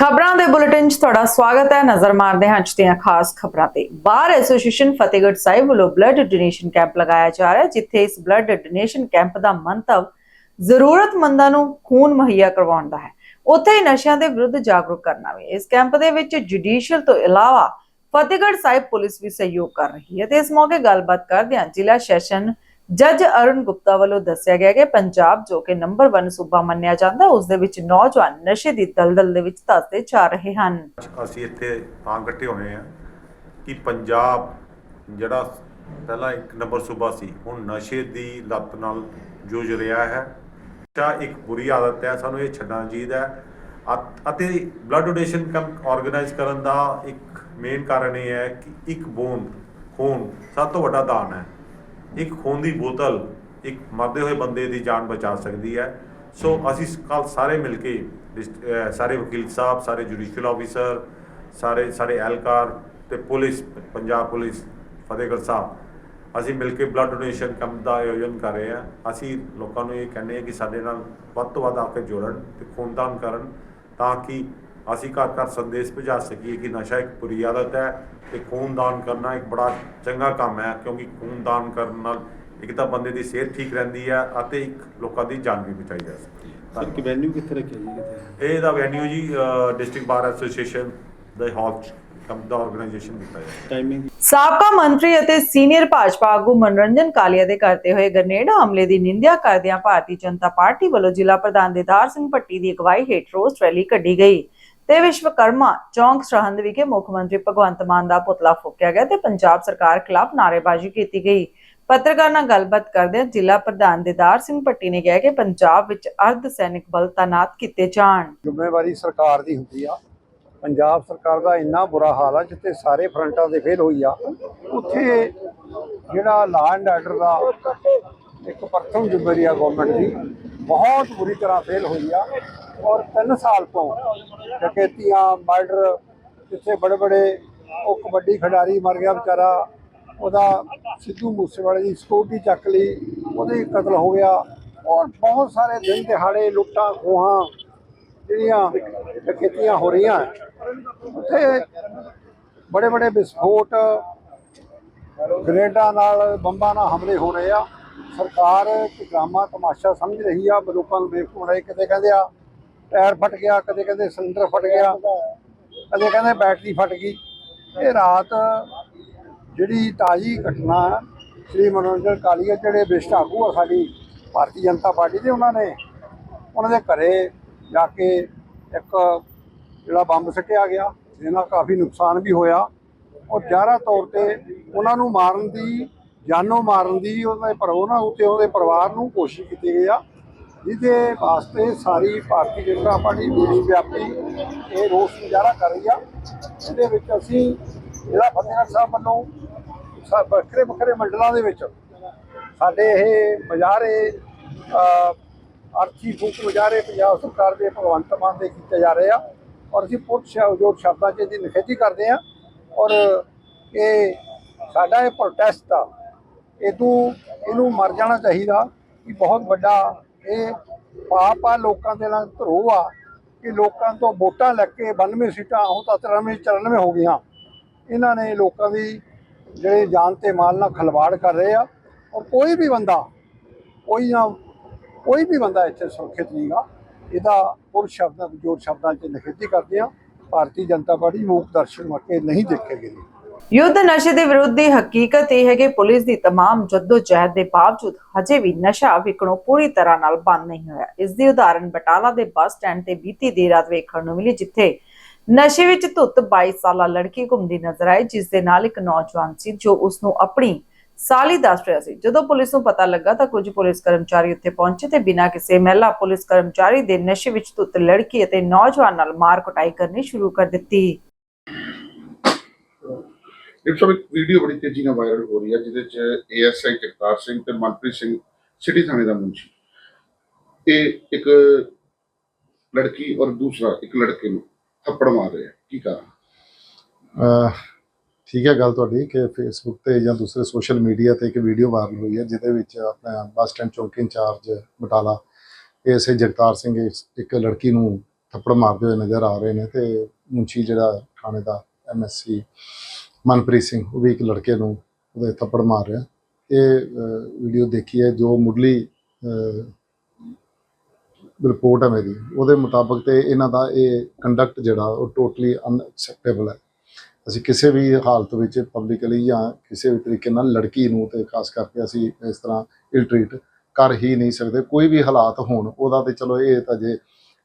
ਖਬਰਾਂ ਦੇ ਬੁਲੇਟਿਨ 'ਚ ਤੁਹਾਡਾ ਸਵਾਗਤ ਹੈ। ਨਜ਼ਰ ਮਾਰਦੇ ਹਾਂ ਅੱਜ ਦੀਆਂ ਖਾਸ ਖਬਰਾਂ ਤੇ। ਬਾਰ ਐਸੋਸੀਏਸ਼ਨ ਫਤਿਹਗੜ੍ਹ ਸਾਹਿਬ ਵੱਲੋਂ ਬਲੱਡ ਡੋਨੇਸ਼ਨ ਕੈਂਪ ਲਗਾਇਆ ਜਾ ਰਿਹਾ ਹੈ, ਜਿੱਥੇ ਇਸ ਬਲੱਡ ਡੋਨੇਸ਼ਨ ਕੈਂਪ ਦਾ ਮੰਤਵ ਜ਼ਰੂਰਤਮੰਦਾਂ ਨੂੰ ਖੂਨ ਮੁਹੱਈਆ ਕਰਵਾਉਣ ਦਾ ਹੈ। ਉੱਥੇ ਹੀ ਨਸ਼ਿਆਂ ਦੇ ਵਿਰੁੱਧ ਜਾਗਰੂਕ ਕਰਨਾ ਵੀ ਇਸ ਕੈਂਪ ਦੇ ਵਿੱਚ ਜੁਡੀਸ਼ੀਅਲ ਤੋਂ ਇਲਾਵਾ ਫਤਿਹਗੜ੍ਹ ਸਾਹਿਬ ਪੁਲਿਸ ਵੀ ਸਹਿਯੋਗ ਕਰ ਰਹੀ ਹੈ ਤੇ ਇਸ ਮੌਕੇ ਗੱਲਬਾਤ ਕਰਦਿਆਂ ਜ਼ਿਲ੍ਹਾ ਸੈਸ਼ਨ ਜੱਜ ਅਰੁਣ ਗੁਪਤਾ ਵੱਲੋਂ ਦੱਸਿਆ ਗਿਆ ਕਿ ਪੰਜਾਬ, ਜੋ ਕਿ ਨੰਬਰ 1 ਸੂਬਾ ਮੰਨਿਆ ਜਾਂਦਾ, ਉਸ ਦੇ ਵਿੱਚ ਨੌਜਵਾਨ ਨਸ਼ੇ ਦੀ ਦਲਦਲ ਦੇ ਵਿੱਚ ਧੱਸਦੇ ਜਾ ਰਹੇ ਹਨ। ਅਸੀਂ ਇੱਥੇ ਤਾਂ ਇਕੱਠੇ ਹੋਏ ਆ ਕਿ ਪੰਜਾਬ ਜਿਹੜਾ ਪਹਿਲਾਂ ਇੱਕ ਨੰਬਰ ਸੂਬਾ ਸੀ, ਹੁਣ ਨਸ਼ੇ ਦੀ ਲੱਤ ਨਾਲ ਜੂਝ ਰਿਹਾ ਹੈ। ਨਸ਼ਾ ਇੱਕ ਬੁਰੀ ਆਦਤ ਹੈ, ਸਾਨੂੰ ਇਹ ਛੱਡਣਾ ਚਾਹੀਦਾ ਅਤੇ ਬਲੱਡ ਡੋਨੇਸ਼ਨ ਕੈਂਪ ਆਰਗੇਨਾਈਜ਼ ਕਰਨ ਦਾ ਇੱਕ ਮੇਨ ਕਾਰਨ ਇਹ ਹੈ ਕਿ ਇੱਕ ਬੂੰਦ, ਖੂਨ ਸਭ ਤੋਂ ਵੱਡਾ ਦਾਨ ਹੈ। ਇੱਕ ਖੂਨ ਦੀ ਬੋਤਲ ਇੱਕ ਮਰਦੇ ਹੋਏ ਬੰਦੇ ਦੀ ਜਾਨ ਬਚਾ ਸਕਦੀ ਹੈ। ਸੋ ਅਸੀਂ ਕੱਲ ਸਾਰੇ ਮਿਲ ਕੇ ਡਿਸਟ- ਸਾਰੇ ਵਕੀਲ ਸਾਹਿਬ, ਸਾਰੇ ਜੁਡੀਸ਼ੀਅਲ ਆਫੀਸਰ ਸਾਰੇ ਸਾਰੇ ਐਲਕਾਰ ਤੇ ਪੁਲਿਸ, ਪੰਜਾਬ ਪੁਲਿਸ, ਫਤਿਹਗੜ੍ਹ ਸਾਹਿਬ, ਅਸੀਂ ਮਿਲ ਕੇ ਬਲੱਡ ਡੋਨੇਸ਼ਨ ਕੈਂਪ ਦਾ ਆਯੋਜਨ ਕਰ ਰਹੇ ਹਾਂ। ਅਸੀਂ ਲੋਕਾਂ ਨੂੰ ਇਹ ਕਹਿੰਦੇ ਹਾਂ ਕਿ ਸਾਡੇ ਨਾਲ ਵੱਧ ਤੋਂ ਵੱਧ ਆ ਕੇ ਜੁੜਨ ਤੇ ਖੂਨਦਾਨ ਕਰਨ ਤਾਂ ਕਿ ਅਸੀਂ ਘਰ ਘਰ ਸੰਦੇਸ਼ ਪਹੁੰਚਾ ਸਕੀਏ ਕਿ ਨਸ਼ਾ ਇੱਕ ਬੁਰੀ ਆਦਤ ਹੈ ਤੇ ਖੂਨਦਾਨ ਕਰਨਾ ਇੱਕ ਬੜਾ ਚੰਗਾ ਕੰਮ ਹੈ ਕਿਉਂਕਿ ਖੂਨਦਾਨ ਕਰਨ ਨਾਲ ਇੱਕ ਤਾਂ ਬੰਦੇ ਦੀ ਸਿਹਤ ਠੀਕ ਰਹਿੰਦੀ ਹੈ ਅਤੇ ਇੱਕ ਲੋਕਾਂ ਦੀ ਜਾਨ ਵੀ ਬਚਾਈ ਜਾ ਸਕਦੀ ਹੈ। ਸਰ ਕਿ ਵੈਨਿਊ ਕਿੱਥੇ ਰੱਖਿਆ ਜੀ ਕਿੱਥੇ? ਇਹ ਦਾ ਵੈਨਿਊ ਜੀ ਡਿਸਟ੍ਰਿਕਟ ਬਾਰ ਐਸੋਸੀਏਸ਼ਨ ਦੇ ਹਾਲ ਚ ਦਾ ਆਰਗੇਨਾਈਜੇਸ਼ਨ ਕੀਤਾ ਹੈ ਟਾਈਮਿੰਗ ਸਾਬਕਾ ਮੰਤਰੀ ਅਤੇ ਸੀਨੀਅਰ ਭਾਜਪਾ ਆਗੂ ਮਨੋਰੰਜਨ ਕਾਲੀਆ ਦੇ ਕਰਤੇ ਹੋਏ ਗ੍ਰਨੇਡ ਹਮਲੇ ਦੀ ਨਿੰਦਿਆ ਕਰਦਿਆਂ ਭਾਰਤੀ ਜਨਤਾ ਪਾਰਟੀ ਵੱਲੋਂ ਜ਼ਿਲ੍ਹਾ ਪ੍ਰਧਾਨ ਦੇਦਾਰ ਸਿੰਘ ਭੱਟੀ ਦੀ ਅਗਵਾਈ ਹੇਠ ਰੋਸ ਰੈਲੀ ਕੱਢੀ ਗਈ। ਤੇ ਵਿਸ਼ਵਕਰਮਾ ਚੌਂਕ ਸਰਹੰਦ ਵਿਖੇ ਮੁੱਖ ਮੰਤਰੀ ਭਗਵੰਤ ਮਾਨ ਦਾ ਪੁਤਲਾ ਫੂਕਿਆ ਗਿਆ ਤੇ ਪੰਜਾਬ ਸਰਕਾਰ ਖਿਲਾਫ ਨਾਅਰੇਬਾਜ਼ੀ ਕੀਤੀ ਗਈ। ਪੱਤਰਕਾਰ ਨਾਲ ਗੱਲਬਾਤ ਕਰਦਿਆਂ ਜ਼ਿਲ੍ਹਾ ਪ੍ਰਧਾਨ ਦੇਦਾਰ ਸਿੰਘ ਭੱਟੀ ਨੇ ਕਿਹਾ ਕਿ ਪੰਜਾਬ ਵਿੱਚ ਅਰਧ ਸੈਨਿਕ ਬਲ ਤਾਇਨਾਤ ਕੀਤੇ ਜਾਣ। ਜ਼ਿੰਮੇਵਾਰੀ ਸਰਕਾਰ ਦੀ ਹੁੰਦੀ ਆ। ਪੰਜਾਬ ਸਰਕਾਰ ਦਾ ਇੰਨਾ ਬੁਰਾ ਹਾਲ ਆ ਜਿੱਥੇ ਸਾਰੇ ਫਰੰਟਾਂ ਤੇ ਫੇਲ ਹੋਈ ਆ। ਉੱਥੇ ਜਿਹੜਾ ਲਾਅ ਐਂਡ ਆਰਡਰ ਦਾ ਇੱਕ ਪ੍ਰਥਮ ਜ਼ਿੰਮੇਵਾਰੀ ਆ ਗਵਰਨਮੈਂਟ ਦੀ। ਬਹੁਤ ਬੁਰੀ ਤਰ੍ਹਾਂ ਫੇਲ ਹੋਈ ਆ। ਔਰ 3 ਸਾਲ ਤੋਂ ਡਕੈਤੀਆਂ ਮਰਡਰ ਜਿੱਥੇ ਬੜੇ ਬੜੇ ਉਹ ਕਬੱਡੀ ਖਿਡਾਰੀ ਮਰ ਗਿਆ ਵਿਚਾਰਾ, ਉਹਦਾ ਸਿੱਧੂ ਮੂਸੇਵਾਲੇ ਦੀ ਸਿਕਿਉਰਿਟੀ ਚੱਕ ਲਈ, ਉਹਦੇ ਕਤਲ ਹੋ ਗਿਆ। ਔਰ ਬਹੁਤ ਸਾਰੇ ਦਿਨ ਦਿਹਾੜੇ ਲੁੱਟਾਂ, ਖੋਹਾਂ ਜਿਹੜੀਆਂ ਡਕੈਤੀਆਂ ਹੋ ਰਹੀਆਂ। ਉੱਥੇ ਬੜੇ ਬੜੇ ਵਿਸਫੋਟ, ਗ੍ਰੇਡਾਂ ਨਾਲ ਬੰਬਾਂ ਨਾਲ ਹਮਲੇ ਹੋ ਰਹੇ ਆ। ਸਰਕਾਰ ਡਰਾਮਾ ਤਮਾਸ਼ਾ ਸਮਝ ਰਹੀ ਆ, ਲੋਕਾਂ ਨੂੰ ਬੇਵਕੂਫ ਰਹੇ, ਕਦੇ ਕਹਿੰਦੇ ਆ ਟਾਇਰ ਫਟ ਗਿਆ, ਕਦੇ ਕਹਿੰਦੇ ਸਿਲੰਡਰ ਫਟ ਗਿਆ, ਕਦੇ ਕਹਿੰਦੇ ਬੈਟਰੀ ਫਟ ਗਈ। ਇਹ ਰਾਤ ਜਿਹੜੀ ਤਾਜ਼ੀ ਘਟਨਾ ਸ਼੍ਰੀ ਮਨੋਰੰਜਨ ਕਾਲੀਆ ਜਿਹੜੇ ਵਿਸ਼ਟ ਆਗੂ ਆ ਸਾਡੀ ਭਾਰਤੀ ਜਨਤਾ ਪਾਰਟੀ ਦੇ ਉਹਨਾਂ ਨੇ, ਉਹਨਾਂ ਦੇ ਘਰੇ ਜਾ ਕੇ ਇੱਕ ਜਿਹੜਾ ਬੰਬ ਸੱਟਿਆ ਗਿਆ ਜਿਹਨਾਂ ਕਾਫੀ ਨੁਕਸਾਨ ਵੀ ਹੋਇਆ। ਔਰ ਜ਼ਿਆਦਾ ਤੌਰ ਤੇ ਉਹਨਾਂ ਨੂੰ ਮਾਰਨ ਦੀ ਜਾਨੋਂ ਮਾਰਨ ਦੀ ਉਹਦੇ ਪਰ ਉਹਨਾਂ ਉੱਤੇ ਉਹਦੇ ਪਰਿਵਾਰ ਨੂੰ ਕੋਸ਼ਿਸ਼ ਕੀਤੀ ਗਈ ਆ, ਜਿਹਦੇ ਵਾਸਤੇ ਸਾਰੀ ਭਾਰਤੀ ਜਨਤਾ ਪਾਰਟੀ, ਦੇਸ਼ ਵਿਆਪੀ ਇਹ ਰੋਸ ਮੁਜ਼ਾਹਰਾ ਕਰ ਰਹੀ ਆ। ਇਹਦੇ ਵਿੱਚ ਅਸੀਂ ਜਿਹੜਾ ਫਤਿਹਗੜ੍ਹ ਸਾਹਿਬ ਵੱਲੋਂ ਸਾ- ਵੱਖਰੇ ਵੱਖਰੇ ਮੰਡਲਾਂ ਦੇ ਵਿੱਚ ਸਾਡੇ ਇਹ ਮੁਜ਼ਾਹਰੇ ਅਰਥੀ ਫੂਕ ਮੁਜ਼ਾਹਰੇ ਪੰਜਾਬ ਸਰਕਾਰ ਦੇ ਭਗਵੰਤ ਮਾਨ ਦੇ ਕੀਤੇ ਜਾ ਰਹੇ ਆ ਔਰ ਅਸੀਂ ਪੁੱਤ ਜੋ ਸ਼ਬਦਾਂ 'ਚ ਇਹਦੀ ਨਿਖੇਧੀ ਕਰਦੇ ਆ ਔਰ ਇਹ ਸਾਡਾ ਇਹ ਪ੍ਰੋਟੈਸਟ ਆ। ਇਹਨੂੰ ਇਹਨੂੰ ਮਰ ਜਾਣਾ ਚਾਹੀਦਾ ਕਿ ਬਹੁਤ ਵੱਡਾ ਇਹ ਪਾਪ ਆ, ਲੋਕਾਂ ਦੇ ਨਾਲ ਧਰੋ ਆ, ਕਿ ਲੋਕਾਂ ਤੋਂ ਵੋਟਾਂ ਲੈ ਕੇ 92 ਸੀਟਾਂ ਹੁਣ ਤਾਂ 93 94 ਹੋ ਗਈਆਂ। ਇਹਨਾਂ ਨੇ ਲੋਕਾਂ ਦੀ ਜਿਹੜੇ ਜਾਨ ਤੇ ਮਾਲ ਨਾਲ ਖਲਵਾੜ ਕਰ ਰਹੇ ਆ ਔਰ ਕੋਈ ਵੀ ਬੰਦਾ, ਕੋਈ ਨਾ ਕੋਈ ਵੀ ਬੰਦਾ ਇੱਥੇ ਸੁਰੱਖਿਅਤ ਨਹੀਂਗਾ ਇਹਦਾ ਪੁਰ ਸ਼ਬਦਾਂ, ਜੋਰ ਸ਼ਬਦਾਂ 'ਚ ਨਿਖੇਧੀ ਕਰਦੇ ਆ। ਭਾਰਤੀ ਜਨਤਾ ਪਾਰਟੀ ਮੂਕ ਦਰਸ਼ਨ ਮੌਕੇ ਨਹੀਂ ਦੇਖੇ ਗਏ ਯੁੱਧ ਨਸ਼ੇ ਦੇ ਵਿਰੁੱਧ ਦੀ ਹਕੀਕਤ ਇਹ ਹੈ ਕਿ ਪੁਲਿਸ ਦੀ तमाम ਜਹਿਦ ਦੇ ਬਾਵਜੂਦ ਹਜੇ ਵੀ ਨਸ਼ਾ ਵਿਕਣੋਂ ਪੂਰੀ ਤਰ੍ਹਾਂ ਨਾਲ ਬੰਦ ਨਹੀਂ ਹੋਇਆ ਇਸ ਦੀ ਉਦਾਹਰਣ ਬਟਾਲਾ ਦੇ ਬੱਸ ਸਟੈਂਡ ਤੇ ਬੀਤੀ ਦੇਰ ਰਾਤ ਵੇਖਣ ਨੂੰ ਮਿਲੀ ਜਿੱਥੇ ਨਸ਼ੇ ਵਿੱਚ ਧੁੱਤ 22 ਸਾਲਾ ਲੜਕੀ ਘੁੰਮਦੀ ਨਜ਼ਰ ਆਈ ਜਿਸ ਦੇ ਨਾਲ ਇੱਕ ਨੌਜਵਾਨ ਸੀ ਜੋ ਉਸ ਨੂੰ ਆਪਣੀ ਸਾਲੀ ਦੱਸ ਰਿਹਾ ਸੀ ਜਦੋਂ ਪੁਲਿਸ ਨੂੰ ਪਤਾ ਲੱਗਾ ਤਾਂ ਕੁਝ ਪੁਲਿਸ ਕਰਮਚਾਰੀ ਉੱਥੇ ਪਹੁੰਚੇ ਤੇ ਬਿਨਾਂ ਕਿਸੇ ਮਹਿਲਾ ਪੁਲਿਸ ਕਰਮਚਾਰੀ ਦੇ ਨਸ਼ੇ ਵਿੱਚ ਧੁੱਤ ਲੜਕੀ ਅਤੇ ਨੌਜਵਾਨ ਨਾਲ ਮਾਰ ਕੁਟਾਈ ਕਰਨੀ ਸ਼ੁਰੂ ਕਰ ਦਿੱਤੀ ਇਸ ਇੱਕ ਵੀਡੀਓ ਬੜੀ ਤੇਜ਼ੀ ਨਾਲ ਵਾਇਰਲ ਹੋ ਰਹੀ ਹੈ, ਜਿਹਦੇ ਚ ਏਐਸਆਈ ਜਗਤਾਰ ਸਿੰਘ ਤੇ ਮਨਪ੍ਰੀਤ ਸਿੰਘ ਸਿਟੀ ਥਾਣੇ ਦਾ ਮੁੰਸ਼ੀ ਇਹ ਇੱਕ ਲੜਕੀ ਔਰ ਦੂਸਰਾ ਇੱਕ ਲੜਕੇ ਨੂੰ ਥੱਪੜ ਮਾਰ ਰਿਹਾ ਕੀ ਕਾਰਨ? ਠੀਕ ਹੈ ਗੱਲ ਤੁਹਾਡੀ ਕਿ ਫੇਸਬੁੱਕ ਤੇ ਜਾਂ ਦੂਸਰੇ ਸੋਸ਼ਲ ਮੀਡੀਆ ਤੇ ਇੱਕ ਵੀਡੀਓ ਵਾਇਰਲ ਹੋਈ ਹੈ, ਜਿਹਦੇ ਵਿੱਚ ਆਪਣਾ ਬੱਸ ਸਟੈਂਡ ਚੌਂਕੀ in charge Batala ASA Jagtar Singh ਇੱਕ ਲੜਕੀ ਨੂੰ ਥੱਪੜ ਮਾਰਦੇ ਹੋਏ ਨਜ਼ਰ ਆ ਰਹੇ ਨੇ ਤੇ ਮੁੰਸ਼ੀ ਜਿਹੜਾ ਥਾਣੇ ਦਾ ਐਮਐਸਸੀ ਮਨਪ੍ਰੀਤ ਸਿੰਘ, ਉਹ ਵੀ ਇੱਕ ਲੜਕੇ ਨੂੰ ਉਹਦੇ ਥੱਪੜ ਮਾਰ ਰਿਹਾ। ਇਹ ਵੀਡੀਓ ਦੇਖੀ ਹੈ, ਜੋ ਮੁੱਢਲੀ ਰਿਪੋਰਟ ਹੈ ਮੇਰੀ। ਉਹਦੇ ਮੁਤਾਬਕ ਤੇ ਇਹਨਾਂ ਦਾ ਇਹ ਕੰਡਕਟ ਜਿਹੜਾ, ਉਹ ਟੋਟਲੀ ਅਨਐਕਸੈਪਟੇਬਲ ਹੈ। ਅਸੀਂ ਕਿਸੇ ਵੀ ਹਾਲਤ ਵਿੱਚ ਪਬਲਿਕਲੀ ਜਾਂ ਕਿਸੇ ਵੀ ਤਰੀਕੇ ਨਾਲ ਲੜਕੀ ਨੂੰ ਤੇ ਖਾਸ ਕਰਕੇ ਅਸੀਂ ਇਸ ਤਰ੍ਹਾਂ ਇਲਟ੍ਰੀਟ ਕਰ ਹੀ ਨਹੀਂ ਸਕਦੇ। ਕੋਈ ਵੀ ਹਾਲਾਤ ਹੋਣ, ਉਹਦਾ ਤੇ ਚਲੋ ਇਹ ਤਾਂ ਜੇ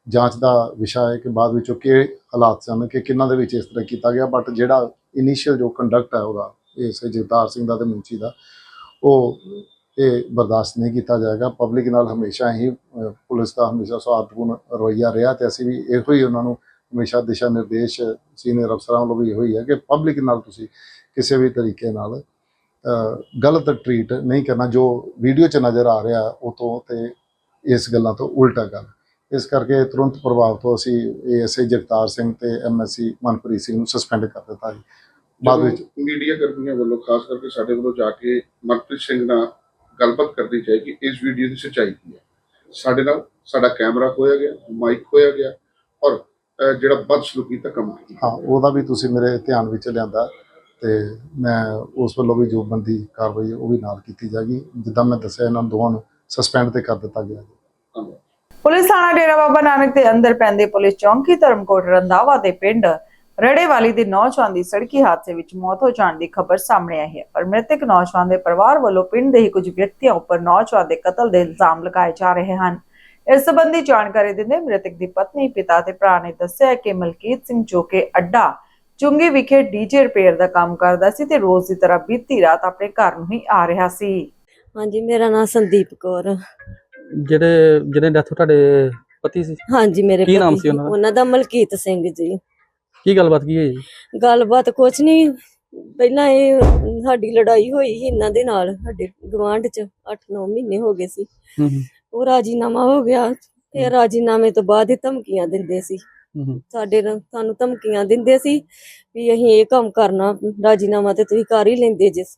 ਜਾਂਚ ਦਾ ਵਿਸ਼ਾ ਹੈ ਕਿ ਬਾਅਦ ਵਿੱਚ ਉਹ ਕਿਹੜੇ ਹਾਲਾਤ ਸਨ, ਕਿ ਕਿੰਨਾਂ ਦੇ ਵਿੱਚ ਇਸ ਤਰ੍ਹਾਂ ਕੀਤਾ ਗਿਆ ਬਟ ਜਿਹੜਾ ਇਨੀਸ਼ੀਅਲ ਜੋ ਕੰਡਕਟ ਹੈ ਉਹਦਾ ਇਸ ਜਗਤਾਰ ਸਿੰਘ ਦਾ ਤੇ ਮੁੰਚੀ ਦਾ, ਉਹ ਇਹ ਬਰਦਾਸ਼ਤ ਨਹੀਂ ਕੀਤਾ ਜਾਏਗਾ। ਪਬਲਿਕ ਨਾਲ ਹਮੇਸ਼ਾ ਹੀ ਪੁਲਿਸ ਦਾ ਹਮੇਸ਼ਾ ਸਵਾਰਥਪੂਰਨ ਰਵੱਈਆ ਰਿਹਾ ਤੇ ਅਸੀਂ ਵੀ ਇਹੋ ਹੀ ਉਹਨਾਂ ਨੂੰ ਹਮੇਸ਼ਾ ਦਿਸ਼ਾ ਨਿਰਦੇਸ਼ ਸੀਨੀਅਰ ਅਫਸਰਾਂ ਵੱਲੋਂ ਵੀ ਇਹੋ ਹੀ ਹੈ ਕਿ ਪਬਲਿਕ ਨਾਲ ਤੁਸੀਂ ਕਿਸੇ ਵੀ ਤਰੀਕੇ ਨਾਲ ਗਲਤ ਟਰੀਟ ਨਹੀਂ ਕਰਨਾ। ਜੋ ਵੀਡੀਓ 'ਚ ਨਜ਼ਰ ਆ ਰਿਹਾ, ਉਹ ਤੋਂ ਤੇ ਇਸ ਗੱਲਾਂ ਤੋਂ ਉਲਟਾ ਗੱਲ ਇਸ ਕਰਕੇ ਤੁਰੰਤ ਪ੍ਰਭਾਵ ਤੋਂ ਅਸੀਂ ਏਐਸਆਈ ਜਗਤਾਰ ਸਿੰਘ ਤੇ ਐਮਐਸਸੀ ਮਨਪ੍ਰੀਤ ਸਿੰਘ ਨੂੰ ਸਸਪੈਂਡ ਕਰ ਦਿੱਤਾ ਜੀ। ਬਾਅਦ ਵਿੱਚ ਮੀਡੀਆ ਕਰਮੀਆਂ ਵੱਲੋਂ ਖਾਸ ਕਰਕੇ ਸਾਡੇ ਵੱਲੋਂ ਜਾ ਕੇ ਮਨਪ੍ਰੀਤ ਸਿੰਘ ਨਾਲ ਗੱਲਬਾਤ ਕਰਨੀ ਚਾਹੀਦੀ ਇਸ ਵੀਡੀਓ ਦੀ ਸੱਚਾਈ ਕੀ ਹੈ? ਸਾਡੇ ਨਾਲ ਸਾਡਾ ਕੈਮਰਾ ਖੋਇਆ ਗਿਆ ਮਾਈਕ ਖੋਇਆ ਗਿਆ ਔਰ ਜਿਹੜਾ ਬਦਸਲੂਕੀ ਦਾ ਕੰਮ ਹਾਂ ਉਹਦਾ ਵੀ ਤੁਸੀਂ ਮੇਰੇ ਧਿਆਨ ਵਿੱਚ ਲਿਆਂਦਾ ਤੇ ਮੈਂ ਉਸ ਵੱਲੋਂ ਵੀ ਜੋ ਬੰਦੀ ਕਾਰਵਾਈ ਉਹ ਵੀ ਨਾਲ ਕੀਤੀ ਜਾਏਗੀ। ਜਿੱਦਾਂ ਮੈਂ ਦੱਸਿਆ ਇਹਨਾਂ ਦੋਵਾਂ ਨੂੰ ਸਸਪੈਂਡ ਤੇ ਕਰ ਦਿੱਤਾ ਗਿਆ ਪੁਲਿਸ ਥਾਣਾ ਡੇਰਾ ਬਾਬਾ ਨਾਨਕ ਦੇ ਅੰਦਰ ਪੈਂਦੇ ਪੁਲਿਸ ਚੌਂਕੀ ਧਰਮਕੋਟ ਰੰਧਾਵਾ ਦੇ ਪਿੰਡ ਰੜੇਵਾਲੀ ਦੇ ਨੌਜਵਾਨ ਦੀ ਸੜਕੀ ਹਾਦਸੇ ਵਿੱਚ ਮੌਤ ਹੋ ਜਾਣ ਦੀ ਖਬਰ ਸਾਹਮਣੇ ਆਈ ਹੈ। ਪਰ ਮ੍ਰਿਤਕ ਨੌਜਵਾਨ ਦੇ ਪਰਿਵਾਰ ਵੱਲੋਂ ਪਿੰਡ ਦੇ ਹੀ ਕੁਝ ਵਿਅਕਤੀਆਂ ਉੱਪਰ ਨੌਜਵਾਨ ਦੇ ਕਤਲ ਦੇ ਇਲਜ਼ਾਮ ਲਗਾਏ ਜਾ ਰਹੇ ਹਨ। ਇਸ ਸੰਬੰਧੀ ਜਾਣਕਾਰੀ ਦਿੰਦੇ ਮ੍ਰਿਤਕ ਦੀ ਪਤਨੀ, ਪਿਤਾ ਤੇ ਭਰਾ ਨੇ ਦੱਸਿਆ ਕਿ ਮਲਕੀਤ ਸਿੰਘ ਜੋ ਕਿ ਅੱਡਾ ਚੁੰਗੀ ਵਿਖੇ ਡੀਜੇ ਰਿਪੇਅਰ ਦਾ ਕੰਮ ਕਰਦਾ ਸੀ ਤੇ ਰੋਜ਼ ਦੀ ਤਰ੍ਹਾਂ ਬੀਤੀ ਰਾਤ ਆਪਣੇ ਘਰ ਨੂੰ ਹੀ ਆ ਰਿਹਾ ਸੀ। ਹਾਂਜੀ, ਮੇਰਾ ਨਾਮ ਸੰਦੀਪ ਕੌਰ। ਜਿਹੜੇ ਜਿਹਨੇ ਡੈਥ ਤੁਹਾਡੇ ਪਤੀ ਸੀ? ਹਾਂਜੀ ਮੇਰੇ ਕੀ ਨਾਮ ਪਤੀ ਸੀ ਉਹਨਾਂ ਦਾ? ਉਹਨਾਂ ਦਾ ਮਲਕੀਤ ਸਿੰਘ ਜੀ। ਕੀ ਗੱਲਬਾਤ ਕੀ ਹੋਈ? ਜੀ ਗੱਲਬਾਤ ਕੁਛ ਨਹੀਂ ਪਹਿਲਾਂ ਇਹ ਸਾਡੀ ਲੜਾਈ ਹੋਈ ਸੀ ਇਹਨਾਂ ਦੇ ਨਾਲ ਸਾਡੇ ਗਵਾਂਢ ਚ 8-9 ਮਹੀਨੇ ਹੋ ਗਏ ਸੀ। ਹੂੰ ਹੂੰ, ਉਹ ਰਾਜੀਨਾਮਾ ਹੋ ਗਿਆ ਤੇ ਰਾਜੀਨਾਮੇ ਤੋਂ ਬਾਅਦ ਇਹ ਧਮਕੀਆਂ ਦਿੰਦੇ ਸੀ। ਹੂੰ ਹੂੰ, ਸਾਡੇ ਨਾਲ ਸਾਨੂੰ ਧਮਕੀਆਂ ਦਿੰਦੇ ਸੀ ਵੀ ਅਸੀਂ ਇਹ ਕੰਮ ਕਰਨਾ ਰਾਜੀਨਾਮਾ ਤੇ ਤੁਸੀਂ ਕਰ ਹੀ ਲੈਂਦੇ ਜਿਸ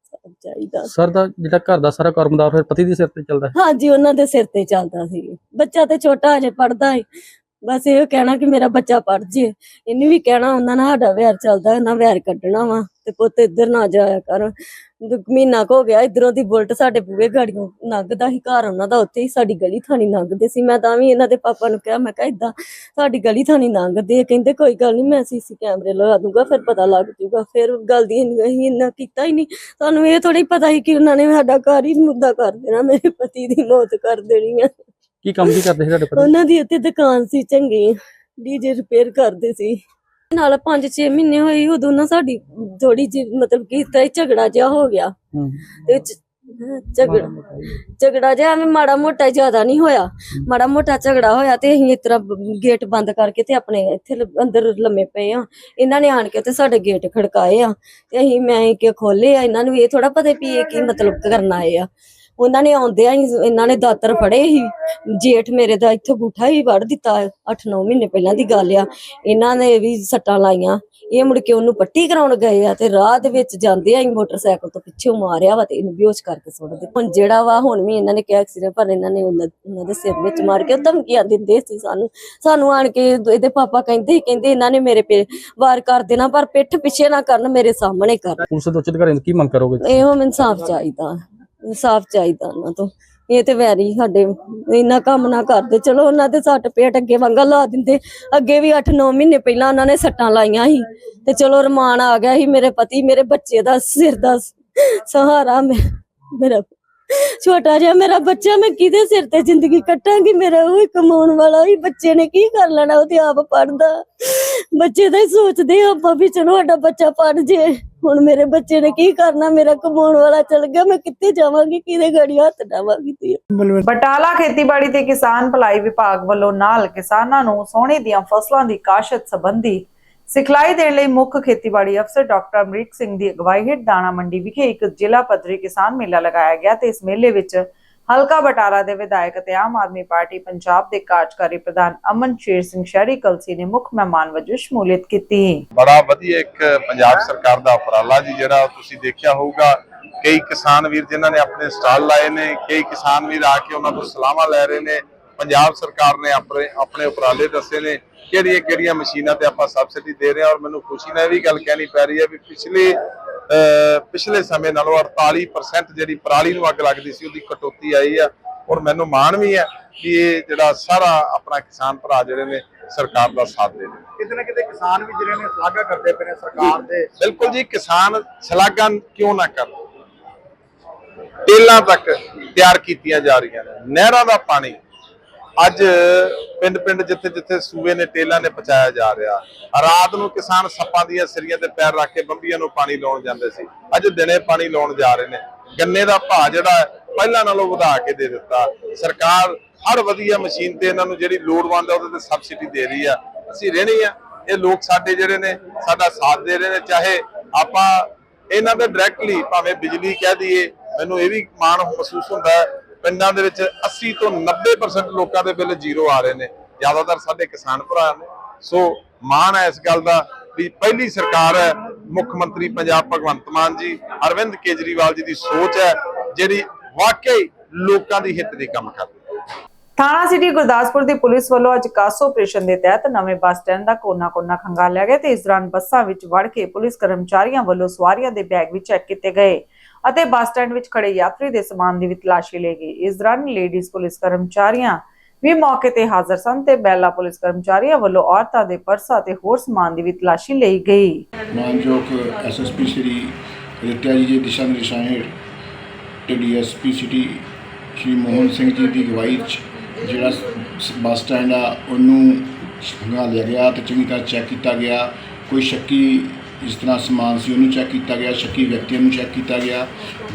ਚਾਹੀਦਾ ਸਰ ਦਾ ਜਿਹੜਾ ਘਰ ਦਾ ਸਾਰਾ ਕਾਰਮਦਾਰ ਫਿਰ ਪਤੀ ਦੇ ਸਿਰ ਤੇ ਚੱਲਦਾ ਹੈ? ਹਾਂਜੀ ਉਹਨਾਂ ਦੇ ਸਿਰ ਤੇ ਚੱਲਦਾ ਸੀ। ਬੱਚਾ ਤੇ ਛੋਟਾ ਅਜੇ ਪੜਦਾ ਹੈ ਬਸ ਇਹ ਕਹਿਣਾ ਕਿ ਮੇਰਾ ਬੱਚਾ ਪੜ ਜੇ। ਇਹਨੇ ਵੀ ਕਹਿਣਾ, ਉਹਨਾਂ ਨਾਲ ਸਾਡਾ ਵੈਰ ਚੱਲਦਾ ਨਾ ਵੈਰ ਕੱਢਣਾ ਵਾ ਤੇ ਪੁੱਤ ਇੱਧਰ ਨਾ ਜਾਇਆ ਕਰ। ਮਹੀਨਾ ਕੁ ਹੋ ਗਿਆ, ਇਧਰੋਂ ਦੀ ਬੁਲਟ ਸਾਡੇ ਬੂਹੇ ਗਾੜੀਆਂ ਲੰਘਦਾ ਸੀ, ਘਰ ਉਹਨਾਂ ਦਾ ਉੱਥੇ ਹੀ ਸਾਡੀ ਗਲੀ ਥਾਣੀ ਲੰਘਦੇ ਸੀ। ਮੈਂ ਤਾਂ ਵੀ ਇਹਨਾਂ ਦੇ ਪਾਪਾ ਨੂੰ ਕਿਹਾ, ਮੈਂ ਕਿਹਾ ਇਦਾਂ ਸਾਡੀ ਗਲੀ ਥਾਣੀ ਲੰਘਦੇ ਕਹਿੰਦੇ ਕੋਈ ਗੱਲ ਨਹੀਂ ਮੈਂ ਸੀਸੀ ਕੈਮਰੇ ਲਗਾ ਦੂੰਗਾ, ਫਿਰ ਪਤਾ ਲੱਗ ਜੂਗਾ। ਫਿਰ ਗੱਲ ਦੀ ਅਸੀਂ ਇੰਨਾ ਕੀਤਾ ਹੀ ਨਹੀਂ ਸਾਨੂੰ ਇਹ ਥੋੜੀ ਪਤਾ ਹੀ ਕਿ ਉਹਨਾਂ ਨੇ ਸਾਡਾ ਘਰ ਹੀ ਮੁੱਦਾ ਕਰ ਦੇਣਾ, ਮੇਰੇ ਪਤੀ ਦੀ ਮੌਤ ਕਰ ਦੇਣੀ ਆ। ਕੀ ਕੰਮ ਕੀ ਕਰਦੇ ਸੀ ਤੁਹਾਡੇ ਪਤੀ? ਉਹਨਾਂ ਦੀ ਉੱਥੇ ਦੁਕਾਨ ਸੀ ਚੰਗੀ। ਡੀਜੇ ਰਿਪੇਅਰ ਕਰਦੇ ਸੀ। ਨਾਲ 5-6 ਮਹੀਨੇ ਹੋਏ ਉਦੋਂ ਨਾ ਸਾਡੀ ਥੋੜੀ ਜਿਹੀ ਮਤਲਬ ਕਿ ਇਸ ਤਰ੍ਹਾਂ ਹੀ ਝਗੜਾ ਜਿਹਾ ਹੋ ਗਿਆ। ਤੇ ਚ- ਝਗੜਾ ਝਗੜਾ ਜਿਹਾ ਐਵੇਂ ਮਾੜਾ ਮੋਟਾ ਜ਼ਿਆਦਾ ਨਹੀਂ ਹੋਇਆ। ਮਾੜਾ ਮੋਟਾ ਝਗੜਾ ਹੋਇਆ ਤੇ ਅਸੀਂ ਇਸ ਤਰ੍ਹਾਂ ਬ- ਗੇਟ ਬੰਦ ਕਰਕੇ ਤੇ ਆਪਣੇ ਇੱਥੇ ਲ- ਅੰਦਰ ਲੰਮੇ ਪਏ ਆ ਇਹਨਾਂ ਨੇ ਆਣ ਕੇ ਤੇ ਸਾਡੇ ਗੇਟ ਖੜਕਾਏ ਆ। ਤੇ ਅਸੀਂ ਮੈਂ ਕਿ ਖੋਲੇ ਆ ਇਹਨਾਂ ਨੂੰ ਇਹ ਥੋੜਾ ਪਤਾ ਵੀ ਇਹ ਕੀ ਮਤਲਬ ਕਰਨ ਆਏ ਆ। ਉਹਨਾਂ ਨੇ ਆਉਂਦਿਆਂ ਹੀ ਇਹਨਾਂ ਨੇ ਦਾਤਰ ਫੜੇ ਸੀ। ਜੇਠ ਮੇਰੇ ਦਾ ਇੱਥੇ ਬੂਠਾ ਹੀ ਵੜ ਦਿੱਤਾ 8-9 ਮਹੀਨੇ ਪਹਿਲਾਂ ਦੀ ਗੱਲ ਆ। ਇਹਨਾਂ ਨੇ ਵੀ ਸੱਟਾਂ ਲਾਈਆਂ। ਇਹ ਮੁੜ ਕੇ ਉਹਨੂੰ ਪੱਟੀ ਕਰਾਉਣ ਗਏ ਆ ਤੇ ਰਾਹ ਦੇ ਵਿੱਚ ਜਾਂਦੇ ਆ ਹੀ ਮੋਟਰਸਾਈਕਲ ਤੋਂ ਪਿੱਛੇ ਮਾਰਿਆ ਵਾ ਤੇ ਇਹਨੂੰ ਬੇਹੋਸ਼ ਕਰਕੇ ਸੁੱਟ ਦਿੱਤਾ। ਹੁਣ ਜਿਹੜਾ ਵਾ ਹੁਣ ਵੀ ਇਹਨਾਂ ਨੇ ਕਿਹਾ ਐਕਸੀਡੈਂਟ ਪਰ ਇਹਨਾਂ ਨੇ ਉਹਨਾਂ ਦੇ ਸਿਰ ਵਿੱਚ ਮਾਰ ਕੇ ਧਮਕੀਆਂ ਦਿੰਦੇ ਸੀ ਸਾਨੂੰ। ਸਾਨੂੰ ਆਣ ਕੇ ਇਹਦੇ ਪਾਪਾ ਕਹਿੰਦੇ ਕਹਿੰਦੇ ਇਹਨਾਂ ਨੇ ਮੇਰੇ ਪੇ ਵਾਰ ਕਰ ਦੇਣਾ ਪਰ ਪਿੱਠ ਪਿੱਛੇ ਨਾ ਕਰਨ ਮੇਰੇ ਸਾਹਮਣੇ ਕਰਨ। ਪੁਲਿਸ ਦੇ ਉੱਚ ਕੀ ਮੰਗ ਕਰੋਗੇ? ਇਹੋ ਇਨਸਾਫ ਚਾਹੀਦਾ। ਇਨਸਾਫ ਚਾਹੀਦਾ ਉਹਨਾਂ ਤੋਂ। ਇਹ ਤੇ ਵੈਰੀ ਸਾਡੇ ਇੰਨਾ ਕੰਮ ਨਾ ਕਰਦੇ। ਚਲੋ ਉਹਨਾਂ ਦੇ ਸੱਟ ਪੇਟ ਅੱਗੇ ਵਾਂਗਾ ਲਾ ਦਿੰਦੇ। ਅੱਗੇ ਵੀ 8-9 ਮਹੀਨੇ ਪਹਿਲਾਂ ਉਹਨਾਂ ਨੇ ਸੱਟਾਂ ਲਾਈਆਂ ਸੀ। ਤੇ ਚਲੋ ਰਮਾਨ ਆ ਗਿਆ ਸੀ ਮੇਰੇ ਪਤੀ। ਮੇਰੇ ਬੱਚੇ ਦਾ ਸਿਰ ਦਾ ਸਹਾਰਾ ਮੈਂ, ਮੇਰਾ ਛੋਟਾ ਜਿਹਾ ਮੇਰਾ ਬੱਚਾ ਮੈਂ ਕਿਹਦੇ ਸਿਰ ਤੇ ਜ਼ਿੰਦਗੀ ਕੱਟਾਂਗੀ? ਮੇਰਾ ਉਹ ਹੀ ਕਮਾਉਣ ਵਾਲਾ ਹੀ ਬੱਚੇ ਨੇ ਕੀ ਕਰ ਲੈਣਾ ਉਹ ਤੇ ਆਪ ਪੜਦਾ ਬੱਚੇ ਦਾ ਹੀ ਸੋਚਦੇ ਆ ਆਪਾਂ ਵੀ ਚਲੋ ਸਾਡਾ ਬੱਚਾ ਪੜ ਜੇ। ਹੁਣ ਮੇਰੇ ਬੱਚੇ ਨੇ ਕੀ ਕਰਨਾ ਮੇਰਾ ਕਮਾਉਣ ਵਾਲਾ ਚਲ ਗਿਆ ਮੈਂ ਕਿੱਥੇ ਜਾਵਾਂਗੀ ਕਿਹਦੇ ਗੜੀ ਹੱਥ ਡਾਵਾਂਗੀ ਤੇ ਬਟਾਲਾ ਖੇਤੀਬਾੜੀ ਤੇ ਕਿਸਾਨ ਭਲਾਈ ਵਿਭਾਗ ਵੱਲੋਂ ਨਾਲ ਕਿਸਾਨਾਂ ਨੂੰ ਸੋਨੇ ਦੀਆਂ ਫਸਲਾਂ ਦੀ ਕਾਸ਼ਤ ਸੰਬੰਧੀ ਸਿਖਲਾਈ ਦੇਣ ਲਈ ਮੁੱਖ ਖੇਤੀਬਾੜੀ ਅਫਸਰ ਡਾਕਟਰ ਅਮਰੀਕ ਸਿੰਘ ਦੀ ਅਗਵਾਈ ਹੇਠ ਦਾਣਾ ਮੰਡੀ ਵਿਖੇ ਇੱਕ ਜ਼ਿਲ੍ਹਾ ਪੱਧਰੀ ਕਿਸਾਨ ਮੇਲਾ ਲਗਾਇਆ ਗਿਆ ਤੇ ਇਸ ਮੇਲੇ ਵਿੱਚ ਹਲਕਾ ਬਟਾਲਾ ਦੇ ਵਿਧਾਇਕ ਅਤੇ ਆਮ ਆਦਮੀ ਪਾਰਟੀ ਪੰਜਾਬ ਦੇ ਕਾਰਜਕਾਰੀ ਪ੍ਰਧਾਨ ਅਮਨ ਸ਼ੇਰ ਸਿੰਘ ਸ਼ਹਿਰੀ ਕਲਸੀ ਨੇ ਮੁੱਖ ਮਹਿਮਾਨ ਵਜੋਂ ਸ਼ਮੂਲੀਅਤ ਕੀਤੀ। ਬੜਾ ਵਧੀਆ ਇੱਕ ਪੰਜਾਬ ਸਰਕਾਰ ਦਾ ਉਪਰਾਲਾ ਜੀ, ਜਿਹੜਾ ਤੁਸੀਂ ਦੇਖਿਆ ਹੋਊਗਾ, ਕਈ ਕਿਸਾਨ ਵੀਰ ਜਿਨ੍ਹਾਂ ਨੇ ਆਪਣੇ ਸਟਾਲ ਲਾਏ ਨੇ, ਕਈ ਕਿਸਾਨ ਵੀਰ ਆ ਕੇ ਉਹਨਾਂ ਤੋਂ ਸਲਾਹਾਂ ਲੈ ਰਹੇ ਨੇ ਪੰਜਾਬ ਸਰਕਾਰ ਨੇ ਆਪਣੇ ਆਪਣੇ ਉਪਰਾਲੇ ਦੱਸੇ ਨੇ ਕਿਹੜੀਆਂ ਕਿਹੜੀਆਂ ਮਸ਼ੀਨਾਂ ਤੇ ਆਪਾਂ ਸਬਸਿਡੀ ਦੇ ਰਹੇ ਹਾਂ ਔਰ ਮੈਨੂੰ ਖੁਸ਼ੀ ਨਾਲ ਇਹ ਵੀ ਗੱਲ ਕਹਿਣੀ ਪੈ ਰਹੀ ਹੈ ਵੀ ਪਿਛਲੇ ਪਿਛਲੇ ਸਮੇਂ ਨਾਲੋਂ 48% ਜਿਹੜੀ ਪਰਾਲੀ ਨੂੰ ਅੱਗ ਲੱਗਦੀ ਸੀ ਉਹਦੀ ਕਟੌਤੀ ਆਈ ਆ ਔਰ ਮੈਨੂੰ ਮਾਣ ਵੀ ਹੈ ਕਿ ਇਹ ਜਿਹੜਾ ਸਾਰਾ ਆਪਣਾ ਕਿਸਾਨ ਭਰਾ ਜਿਹੜੇ ਨੇ ਸਰਕਾਰ ਦਾ ਸਾਥ ਦੇ ਰਹੇ ਕਿਤੇ ਨਾ ਕਿਤੇ ਕਿਸਾਨ ਵੀ ਜਿਹੜੇ ਨੇ ਸ਼ਲਾਘਾ ਕਰਦੇ ਪਏ ਨੇ ਸਰਕਾਰ ਦੇ। ਬਿਲਕੁਲ ਜੀ ਕਿਸਾਨ ਸ਼ਲਾਘਾ ਕਿਉਂ ਨਾ ਕਰਨ? ਟੇਲਾਂ ਤੱਕ ਤਿਆਰ ਕੀਤੀਆਂ ਜਾ ਰਹੀਆਂ ਨੇ ਨਹਿਰਾਂ ਦਾ ਪਾਣੀ ਅੱਜ ਪਿੰਡ ਪਿੰਡ ਜਿੱਥੇ ਜਿੱਥੇ ਸੂਏ ਨੇ, ਟੇਲਾਂ ਨੇ ਪਹੁੰਚਾਇਆ ਜਾ ਰਿਹਾ। ਰਾਤ ਨੂੰ ਕਿਸਾਨ ਸੱਪਾਂ ਦੀਆਂ ਸਿਰੀਆਂ ਤੇ ਪੈਰ ਰੱਖ ਕੇ ਬੰਬੀਆਂ ਨੂੰ ਪਾਣੀ ਲਾਉਣ ਜਾਂਦੇ ਸੀ। ਅੱਜ ਦਿਨੇ ਪਾਣੀ ਲਾਉਣ ਜਾ ਰਹੇ ਨੇ। ਗੰਨੇ ਦਾ ਭਾਅ ਜਿਹੜਾ ਪਹਿਲਾਂ ਨਾਲੋਂ ਵਧਾ ਕੇ ਦੇ ਦਿੱਤਾ। ਸਰਕਾਰ ਹਰ ਵਧੀਆ ਮਸ਼ੀਨ ਤੇ ਇਹਨਾਂ ਨੂੰ ਜਿਹੜੀ ਲੋੜਵੰਦ ਹੈ ਉਹਦੇ ਤੇ ਸਬਸਿਡੀ ਦੇ ਰਹੀ ਆ। ਅਸੀਂ ਰਹਿਣੀ ਆ। ਇਹ ਲੋਕ ਸਾਡੇ ਜਿਹੜੇ ਨੇ, ਸਾਡਾ ਸਾਥ ਦੇ ਰਹੇ ਨੇ। ਚਾਹੇ ਆਪਾਂ ਇਹਨਾਂ ਦੇ ਡਾਇਰੈਕਟਲੀ ਭਾਵੇਂ ਬਿਜਲੀ ਕਹਿ ਦਈਏ, ਮੈਨੂੰ ਇਹ ਵੀ ਮਾਣ ਮਹਿਸੂਸ ਹੁੰਦਾ ਹੈ ਪਿੰਡਾਂ ਦੇ ਵਿੱਚ 80 ਤੋਂ 90% ਲੋਕਾਂ ਦੇ ਬਿੱਲ ਜ਼ੀਰੋ ਆ ਰਹੇ ਨੇ। ਜ਼ਿਆਦਾਤਰ ਸਾਡੇ ਕਿਸਾਨ ਭਰਾ ਨੇ। ਸੋ ਮਾਣ ਹੈ ਇਸ ਗੱਲ ਦਾ ਵੀ ਪਹਿਲੀ ਸਰਕਾਰ ਹੈ, ਮੁੱਖ ਮੰਤਰੀ ਪੰਜਾਬ ਭਗਵੰਤ ਮਾਨ ਜੀ, ਅਰਵਿੰਦ ਕੇਜਰੀਵਾਲ ਜੀ ਦੀ ਸੋਚ ਹੈ, ਜਿਹੜੀ ਵਾਕਈ ਲੋਕਾਂ ਦੀ ਹਿੱਤ ਦੇ ਕੰਮ ਕਰਦੀ ਥਾਣਾ ਸਿਟੀ ਗੁਰਦਾਸਪੁਰ ਦੀ ਪੁਲਿਸ ਵੱਲੋਂ ਅੱਜ ਕਾਸੋ ਆਪਰੇਸ਼ਨ ਦੇ ਤਹਿਤ ਨਵੇਂ ਬੱਸ ਸਟੈਂਡ ਦਾ ਕੋਨਾ-ਕੋਨਾ ਖੰਗਾਲਿਆ ਗਿਆ ਤੇ ਇਸ ਦੌਰਾਨ ਬੱਸਾਂ ਵਿੱਚ ਵੜ ਕੇ ਪੁਲਿਸ ਕਰਮਚਾਰੀਆਂ ਵੱਲੋਂ ਸਵਾਰੀਆਂ ਦੇ ਬੈਗ ਵੀ ਚੈੱਕ ਕੀਤੇ ਗਏ। ਅਤੇ ਬੱਸ ਸਟੈਂਡ ਵਿੱਚ ਖੜੇ ਯਾਤਰੀ ਦੇ ਸਮਾਨ ਦੀ ਵੀ ਤਲਾਸ਼ੀ ਲਈ ਗਈ। ਇਸ ਦੌਰਾਨ ਲੇਡੀਜ਼ ਪੁਲਿਸ ਕਰਮਚਾਰੀਆਂ ਵੀ ਮੌਕੇ ਤੇ ਹਾਜ਼ਰ ਸਨ ਤੇ ਬੈਲਾ ਪੁਲਿਸ ਕਰਮਚਾਰੀਆਂ ਵੱਲੋਂ ਔਰਤਾਂ ਦੇ ਪਰਸਾਂ ਤੇ ਹੋਰ ਸਮਾਨ ਦੀ ਵੀ ਤਲਾਸ਼ੀ ਲਈ ਗਈ। ਮਾਨਯੋਗ ਐਸਐਸਪੀ ਸ਼੍ਰੀ ਰਿਤਿਆ ਜੀ ਦੇ ਦਿਸ਼ਾ ਨਿਰਦੇਸ਼ਾਂ ਹੇਠ ਤੇ ਡੀਐਸਪੀ ਸਿਟੀ ਸ਼੍ਰੀ ਮੋਹਨ ਸਿੰਘ ਜੀ ਦੀ ਅਗਵਾਈ 'ਚ ਜਿਹੜਾ ਬੱਸ ਸਟੈਂਡ ਆ, ਉਹਨੂੰ ਸੰਭਾਲਿਆ ਗਿਆ ਤੇ ਚੰਗੀ ਤਰ੍ਹਾਂ ਚੈੱਕ ਕੀਤਾ ਗਿਆ। ਕੋਈ ਸ਼ੱਕੀ ਜਿਸ ਤਰ੍ਹਾਂ ਸਮਾਨ ਸੀ ਉਹਨੂੰ ਚੈੱਕ ਕੀਤਾ ਗਿਆ ਸ਼ੱਕੀ ਵਿਅਕਤੀਆਂ ਨੂੰ ਚੈੱਕ ਕੀਤਾ ਗਿਆ।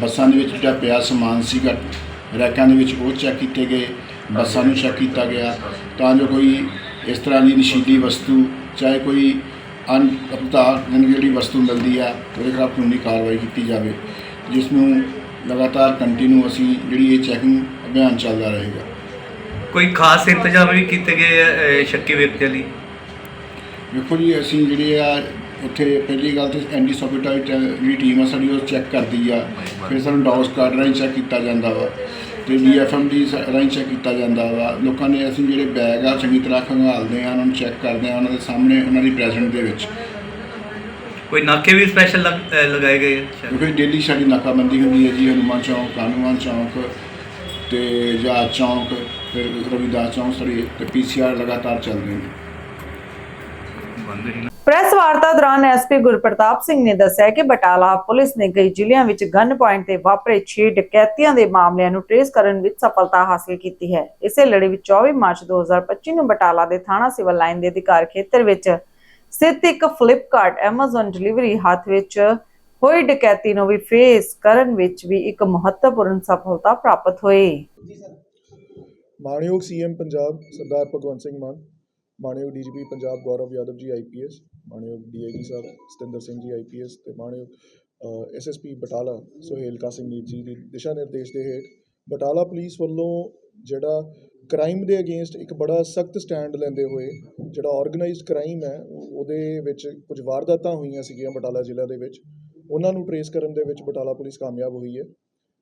ਬੱਸਾਂ ਦੇ ਵਿੱਚ ਜਿਹੜਾ ਪਿਆ ਸਮਾਨ ਸੀਗਾ ਰੈਕਾਂ ਦੇ ਵਿੱਚ ਉਹ ਚੈੱਕ ਕੀਤੇ ਗਏ ਬੱਸਾਂ ਨੂੰ ਚੈੱਕ ਕੀਤਾ ਗਿਆ। ਤਾਂ ਜੋ ਕੋਈ ਇਸ ਤਰ੍ਹਾਂ ਦੀ ਨਸ਼ੀਲੀ ਵਸਤੂ ਚਾਹੇ ਕੋਈ ਅਨ ਅਪਤਾ ਜਿਹੜੀ ਵਸਤੂ ਮਿਲਦੀ ਆ ਉਹਦੇ ਖਿਲਾਫ ਕਾਨੂੰਨੀ ਕਾਰਵਾਈ ਕੀਤੀ ਜਾਵੇ। ਜਿਸ ਨੂੰ ਲਗਾਤਾਰ ਕੰਟੀਨਿਊ ਅਸੀਂ ਜਿਹੜੀ ਇਹ ਚੈਕਿੰਗ ਅਭਿਆਨ ਚੱਲਦਾ ਰਹੇਗਾ। ਕੋਈ ਖਾਸ ਇੰਤਜ਼ਾਮ ਵੀ ਕੀਤੇ ਗਏ ਸ਼ੱਕੀ ਵਿਅਕਤੀਆਂ ਲਈ? ਵੇਖੋ ਜੀ ਅਸੀਂ ਜਿਹੜੇ ਆ ਉੱਥੇ ਪਹਿਲੀ ਗੱਲ ਤੇ ਐਂਟੀ ਸੋਪੀਟਾਈਟ ਜਿਹੜੀ ਟੀਮ ਆ ਸਾਡੀ ਉਹ ਚੈੱਕ ਕਰਦੀ ਆ। ਫਿਰ ਸਾਨੂੰ ਡੌਸ ਕਾਰਡ ਰਾਹੀਂ ਚੈੱਕ ਕੀਤਾ ਜਾਂਦਾ ਵਾ ਤੇ ਡੀਐਫਐਮ ਦੀ ਰਾਹੀਂ ਚੈੱਕ ਕੀਤਾ ਜਾਂਦਾ ਵਾ। ਲੋਕਾਂ ਨੇ ਅਸੀਂ ਜਿਹੜੇ ਬੈਗ ਆ ਚੰਗੀ ਤਰ੍ਹਾਂ ਖੰਗਾਲਦੇ ਆ ਉਹਨਾਂ ਨੂੰ ਚੈੱਕ ਕਰਦੇ ਆ ਉਹਨਾਂ ਦੇ ਸਾਹਮਣੇ ਉਹਨਾਂ ਦੀ ਪ੍ਰੈਜ਼ੈਂਟ ਦੇ ਵਿੱਚ। ਕੋਈ ਨਾਕੇ ਵੀ ਸਪੈਸ਼ਲ ਲਗਾਏ ਗਏ ਆ। ਕਿਉਂਕਿ ਡੇਲੀ ਸਾਡੀ ਨਾਕਾਬੰਦੀ ਹੁੰਦੀ ਹੈ ਜੀ ਹਨੂੰਮਾਨ ਚੌਂਕ ਹਨੂੰਮਾਨ ਚੌਂਕ ਤੇ ਜਹਾਜ਼ ਚੌਂਕ ਫਿਰ ਰਵਿਦਾਸ ਚੌਂਕ ਸਾਡੀ ਤੇ ਪੀਸੀਆਰ ਲਗਾਤਾਰ ਚੱਲਦੇ ਨਾ। ਪ੍ਰੈਸ ਵਾਰਤਾ ਦੌਰਾਨ ਐਸਪੀ ਗੁਰਪ੍ਰਤਾਪ ਸਿੰਘ ਨੇ ਦੱਸਿਆ ਕਿ ਬਟਾਲਾ ਪੁਲਿਸ ਨੇ ਕਈ ਜ਼ਿਲ੍ਹਿਆਂ ਵਿੱਚ ਗਨ ਪੁਆਇੰਟ ਤੇ ਵਾਪਰੇ 6 ਡਕੈਤੀਆਂ ਦੇ ਮਾਮਲਿਆਂ ਨੂੰ ਟ੍ਰੇਸ ਕਰਨ ਵਿੱਚ ਸਫਲਤਾ ਹਾਸਲ ਕੀਤੀ ਹੈ। ਇਸੇ ਲੜੀ ਵਿੱਚ 24 ਮਾਰਚ 2025 ਨੂੰ ਬਟਾਲਾ ਦੇ ਥਾਣਾ ਸਿਵਲ ਲਾਈਨ ਦੇ ਅਧਿਕਾਰ ਖੇਤਰ ਵਿੱਚ ਸਥਿਤ ਇੱਕ ਫਲਿੱਪਕਾਰਟ Amazon ਡਿਲੀਵਰੀ ਹੱਥ ਵਿੱਚ ਹੋਈ ਡਕੈਤੀ ਨੂੰ ਵੀ ਫੇਸ ਕਰਨ ਵਿੱਚ ਵੀ ਇੱਕ ਮਹੱਤਵਪੂਰਨ ਸਫਲਤਾ ਪ੍ਰਾਪਤ ਹੋਈ। ਮਾਣਯੋਗ ਸੀਐਮ ਪੰਜਾਬ ਸਰਦਾਰ ਭਗਵੰਤ ਸਿੰਘ ਮਾਨ, ਮਾਣਯੋਗ ਡੀਜੀਪੀ ਪੰਜਾਬ ਗੌਰਵ ਯਾਦਵ ਜੀ ਆਈਪੀਐਸ ਮਾਣਯੋਗ ਡੀਆਈਜੀ ਸਾਹਿਬ ਸਤਿੰਦਰ ਸਿੰਘ ਜੀ ਆਈਪੀਐਸ ਤੇ ਮਾਣਯੋਗ ਐਸਐਸਪੀ ਬਟਾਲਾ, ਸੁਹੇਲ ਕਾਸਿਮਨੀਤ ਜੀ ਦੀ ਦਿਸ਼ਾ ਨਿਰਦੇਸ਼ ਦੇ ਹੇਠ। ਬਟਾਲਾ ਪੁਲਿਸ ਵੱਲੋਂ ਜਿਹੜਾ ਕ੍ਰਾਈਮ ਦੇ ਅਗੇਂਸਟ ਇੱਕ ਬੜਾ ਸਖਤ ਸਟੈਂਡ ਲੈਂਦੇ ਹੋਏ ਜਿਹੜਾ ਆਰਗੇਨਾਈਜ਼ਡ ਕ੍ਰਾਈਮ ਹੈ, ਉਹਦੇ ਵਿੱਚ ਕੁਝ ਵਾਰਦਾਤਾਂ ਹੋਈਆਂ ਸੀਗੀਆਂ ਬਟਾਲਾ ਜ਼ਿਲ੍ਹਾ ਦੇ ਵਿੱਚ। ਉਹਨਾਂ ਨੂੰ ਟਰੇਸ ਕਰਨ ਦੇ ਵਿੱਚ ਬਟਾਲਾ ਪੁਲਿਸ ਕਾਮਯਾਬ ਹੋਈ ਹੈ।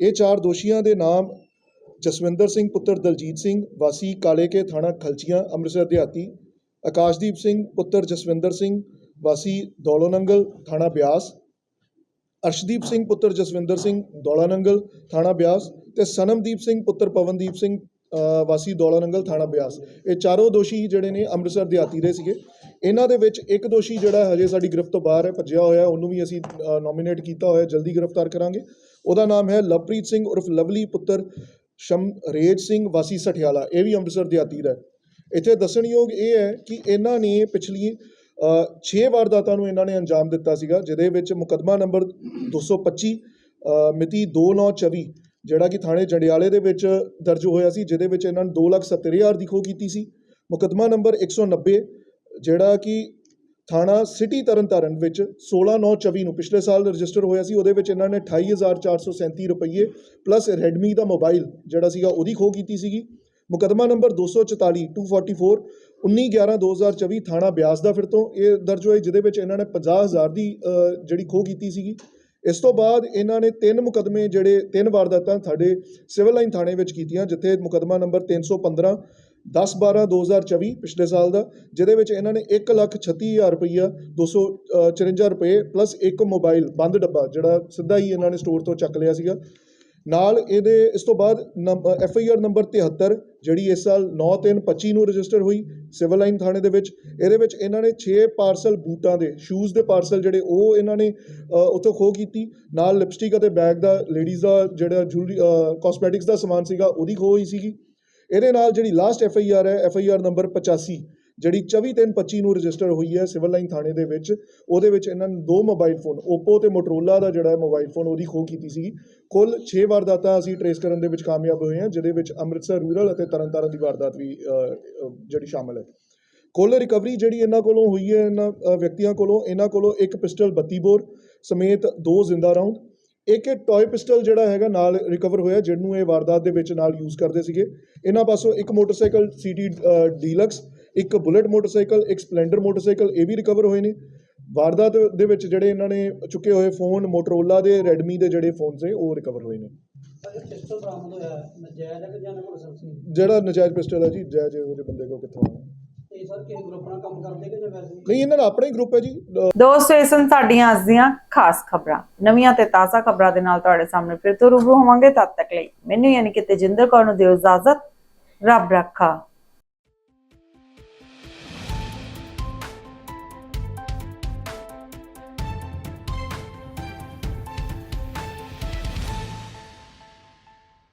ਇਹ ਚਾਰ ਦੋਸ਼ੀਆਂ ਦੇ ਨਾਮ ਜਸਵਿੰਦਰ ਸਿੰਘ, ਪੁੱਤਰ ਦਲਜੀਤ ਸਿੰਘ, ਵਾਸੀ ਕਾਲੇਕੇ ਥਾਣਾ ਖਲਚੀਆਂ ਅੰਮ੍ਰਿਤਸਰ ਦਿਹਾਤੀ, ਆਕਾਸ਼ਦੀਪ ਸਿੰਘ, ਪੁੱਤਰ ਜਸਵਿੰਦਰ ਸਿੰਘ, ਵਾਸੀ ਦੌਲੋ ਨੰਗਲ ਥਾਣਾ ਬਿਆਸ, ਅਰਸ਼ਦੀਪ ਸਿੰਘ, ਪੁੱਤਰ ਜਸਵਿੰਦਰ ਸਿੰਘ, ਦੌਲਾਨੰਗਲ ਥਾਣਾ ਬਿਆਸ ਤੇ ਸਨਮਦੀਪ ਸਿੰਘ, ਪੁੱਤਰ ਪਵਨਦੀਪ ਸਿੰਘ ਵਾਸੀ ਦੌਲਾ ਨੰਗਲ ਥਾਣਾ ਬਿਆਸ। ਇਹ ਚਾਰੋਂ ਦੋਸ਼ੀ ਜਿਹੜੇ ਨੇ ਅੰਮ੍ਰਿਤਸਰ ਦਿਹਾਤੀ ਦੇ ਸੀਗੇ। ਇਹਨਾਂ ਦੇ ਵਿੱਚ ਇੱਕ ਦੋਸ਼ੀ ਜਿਹੜਾ ਹਜੇ ਸਾਡੀ ਗ੍ਰਿਫਤ ਤੋਂ ਬਾਹਰ ਹੈ ਭੱਜਿਆ ਹੋਇਆ ਉਹਨੂੰ ਵੀ ਅਸੀਂ ਨੋਮੀਨੇਟ ਕੀਤਾ ਹੋਇਆ ਜਲਦੀ ਗ੍ਰਿਫਤਾਰ ਕਰਾਂਗੇ। ਉਹਦਾ ਨਾਮ ਹੈ ਲਵਪ੍ਰੀਤ ਸਿੰਘ ਉਰਫ ਲਵਲੀ ਪੁੱਤਰ ਸ਼ਮਰੇਜ ਸਿੰਘ ਵਾਸੀ ਸਠਿਆਲਾ। ਇਹ ਵੀ ਅੰਮ੍ਰਿਤਸਰ ਦਿਹਾਤੀ ਦਾ ਇੱਥੇ ਦੱਸਣਯੋਗ ਇਹ ਹੈ ਕਿ ਇਹਨਾਂ ਨੇ ਪਿਛਲੀ 6 ਵਾਰਦਾਤਾਂ ਨੂੰ ਇਹਨਾਂ ਨੇ ਅੰਜਾਮ ਦਿੱਤਾ ਸੀਗਾ ਜਿਹਦੇ ਵਿੱਚ ਮੁਕੱਦਮਾ ਨੰਬਰ 225 ਅ, ਮਿਤੀ 2924 ਜਿਹੜਾ ਕਿ ਥਾਣੇ ਜੰਡਿਆਲੇ ਦੇ ਵਿੱਚ ਦਰਜ ਹੋਇਆ ਸੀ, ਜਿਹਦੇ ਵਿੱਚ ਇਹਨਾਂ ਨੇ 270000 ਦੀ ਖੋਹ ਕੀਤੀ ਸੀ। ਮੁਕੱਦਮਾ ਨੰਬਰ 190 ਜਿਹੜਾ ਕਿ ਥਾਣਾ ਸਿਟੀ ਤਰਨਤਾਰਨ ਵਿੱਚ 16924 ਨੂੰ ਪਿਛਲੇ ਸਾਲ ਰਜਿਸਟਰ ਹੋਇਆ ਸੀ, ਉਹਦੇ ਵਿੱਚ ਇਹਨਾਂ ਨੇ 28437 ਰੁਪਏ ਪਲੱਸ ਰੈਡਮੀ ਦਾ ਮੋਬਾਈਲ ਜਿਹੜਾ ਸੀਗਾ, ਉਹਦੀ ਖੋਹ ਕੀਤੀ ਸੀਗੀ। ਮੁਕੱਦਮਾ ਨੰਬਰ 244 244 19 11 2024 ਥਾਣਾ ਬਿਆਸ ਦਾ ਫਿਰ ਤੋਂ ਇਹ ਦਰਜ ਹੋਇਆ, ਜਿਹਦੇ ਵਿੱਚ ਇਹਨਾਂ ਨੇ 50000 ਦੀ ਜਿਹੜੀ ਖੋਹ ਕੀਤੀ ਸੀਗੀ। ਇਸ ਤੋਂ ਬਾਅਦ ਇਹਨਾਂ ਨੇ ਤਿੰਨ ਮੁਕੱਦਮੇ ਜਿਹੜੇ, ਤਿੰਨ ਵਾਰਦਾਤਾਂ ਸਾਡੇ ਸਿਵਲ ਲਾਈਨ ਥਾਣੇ ਵਿੱਚ ਕੀਤੀਆਂ, ਜਿੱਥੇ ਮੁਕੱਦਮਾ ਨੰਬਰ 315 10 12 2024 ਪਿਛਲੇ ਸਾਲ ਦਾ, ਜਿਹਦੇ ਵਿੱਚ ਇਹਨਾਂ ਨੇ 1 ਲੱਖ 36000 ਰੁਪਈਆ 254 ਰੁਪਏ ਪਲੱਸ ਇੱਕ ਮੋਬਾਈਲ ਬੰਦ ਡੱਬਾ, ਜਿਹੜਾ ਸਿੱਧਾ ਹੀ ਇਹਨਾਂ ਨੇ ਸਟੋਰ ਤੋਂ ਚੱਕ ਲਿਆ ਸੀਗਾ। ਨਾਲ ਇਹਦੇ, ਇਸ ਤੋਂ ਬਾਅਦ ਐਫ ਆਈ ਆਰ ਨੰਬਰ 73 ਜਿਹੜੀ ਇਸ ਸਾਲ 9/3/25 ਨੂੰ ਰਜਿਸਟਰ ਹੋਈ ਸਿਵਲ ਲਾਈਨ ਥਾਣੇ ਦੇ ਵਿੱਚ, ਇਹਦੇ ਵਿੱਚ ਇਹਨਾਂ ਨੇ 6 ਪਾਰਸਲ ਬੂਟਾਂ ਦੇ ਸ਼ੂਜ਼ ਦੇ ਪਾਰਸਲ ਜਿਹੜੇ ਉਹ ਇਹਨਾਂ ਨੇ ਉੱਥੋਂ ਖੋਹ ਕੀਤੀ। ਨਾਲ ਲਿਪਸਟਿਕ ਅਤੇ ਬੈਗ ਦਾ ਲੇਡੀਜ਼ ਦਾ ਜਿਹੜਾ ਜੁਲਰੀ ਕਾਸਮੈਟਿਕਸ ਦਾ ਸਮਾਨ ਸੀਗਾ, ਉਹਦੀ ਖੋਹ ਹੋਈ ਸੀਗੀ। ਇਹਦੇ ਨਾਲ ਜਿਹੜੀ ਲਾਸਟ ਐਫ ਆਈ ਆਰ ਹੈ ਐਫ ਆਈ ਆਰ ਨੰਬਰ 85 ਜਿਹੜੀ 24/3/25 ਨੂੰ ਰਜਿਸਟਰ ਹੋਈ ਹੈ ਸਿਵਲ ਲਾਈਨ ਥਾਣੇ ਦੇ ਵਿੱਚ, ਉਹਦੇ ਵਿੱਚ ਇਹਨਾਂ ਨੇ ਦੋ ਮੋਬਾਈਲ ਫੋਨ, Oppo ਤੇ Motorola ਦਾ ਜਿਹੜਾ ਮੋਬਾਈਲ ਫੋਨ ਉਹਦੀ ਖੋਹ ਕੀਤੀ ਸੀਗੀ। ਕੁੱਲ 6 ਵਾਰਦਾਤਾਂ ਅਸੀਂ ਟਰੇਸ ਕਰਨ ਦੇ ਵਿੱਚ ਕਾਮਯਾਬ ਹੋਏ ਹਾਂ, ਜਿਹਦੇ ਵਿੱਚ ਅੰਮ੍ਰਿਤਸਰ ਰੂਰਲ ਅਤੇ ਤਰਨਤਾਰਨ ਦੀ ਵਾਰਦਾਤ ਵੀ ਜਿਹੜੀ ਸ਼ਾਮਲ ਹੈ। ਕੁੱਲ ਰਿਕਵਰੀ ਜਿਹੜੀ ਇਹਨਾਂ ਕੋਲੋਂ ਹੋਈ ਹੈ, ਇਹਨਾਂ ਵਿਅਕਤੀਆਂ ਕੋਲੋਂ, ਇਹਨਾਂ ਕੋਲੋਂ ਇੱਕ ਪਿਸਟਲ 32 ਬੋਰ ਸਮੇਤ ਦੋ ਜ਼ਿੰਦਾ ਰਾਉਂਡ, ਇੱਕ ਇਹ ਟੌਏ ਪਿਸਟਲ ਜਿਹੜਾ ਹੈਗਾ ਨਾਲ ਰਿਕਵਰ ਹੋਇਆ, ਜਿਹਨੂੰ ਇਹ ਵਾਰਦਾਤ ਦੇ ਵਿੱਚ ਨਾਲ ਯੂਜ਼ ਕਰਦੇ ਸੀਗੇ। ਇਹਨਾਂ ਪਾਸੋਂ ਇੱਕ ਮੋਟਰਸਾਈਕਲ ਸੀਟੀ ਡੀਲਕਸ ਇੱਕ ਬੁਲਟ ਮੋਟਰਸਾਈਕਲ ਇੱਕ ਸਪਲੈਂਡਰ ਮੋਟਰਸਾਈਕਲ ਇਹ ਵੀ ਰਿਕਵਰ ਹੋਏ ਨੇ। ਵਾਰਦਾਤ ਦੇ ਵਿੱਚ ਜਿਹੜੇ ਇਹਨਾਂ ਨੇ ਚੁੱਕੇ ਹੋਏ ਫੋਨ ਮੋਟਰੋਲਾ ਦੇ ਰੈਡਮੀ ਦੇ ਜਿਹੜੇ ਫੋਨਸ ਨੇ ਉਹ ਰਿਕਵਰ ਹੋਏ ਨੇ। ਜਿਹੜਾ ਨਜਾਇਜ਼ ਪਿਸਟਲ ਹੈ ਜੀ ਜਾਇਜ਼ ਉਹਦੇ ਬੰਦੇ ਕੋਲ ਕਿੱਥੋਂ ਆਇਆ। ਇਹ ਸਰ ਕਿਸੇ ਗਰੁੱਪ ਨਾਲ ਕੰਮ ਕਰਦੇ ਕਿ ਜਾਂ ਵੈਸੇ? ਨਹੀਂ ਇਹਨਾਂ ਦਾ ਆਪਣਾ ਹੀ ਗਰੁੱਪ ਹੈ ਜੀ। ਦੋਸਤੋ ਇਹ ਸਨ ਸਾਡੀਆਂ ਅੱਜ ਦੀਆਂ ਖਾਸ ਖਬਰਾਂ। ਨਵੀਆਂ ਤੇ ਤਾਜ਼ਾ ਖਬਰਾਂ ਦੇ ਨਾਲ ਤੁਹਾਡੇ ਸਾਹਮਣੇ ਫਿਰ ਤੋਂ ਰੂਬਰੂ ਹੋਵਾਂਗੇ ਤਦ ਤੱਕ ਲਈ। ਮੈਨੂੰ ਯਾਨੀ ਕਿ ਤੇਜਿੰਦਰ ਕੌਰ ਨੂੰ ਦਿਓ ਇਜਾਜ਼ਤ। ਰੱਬ ਰੱਖਾ।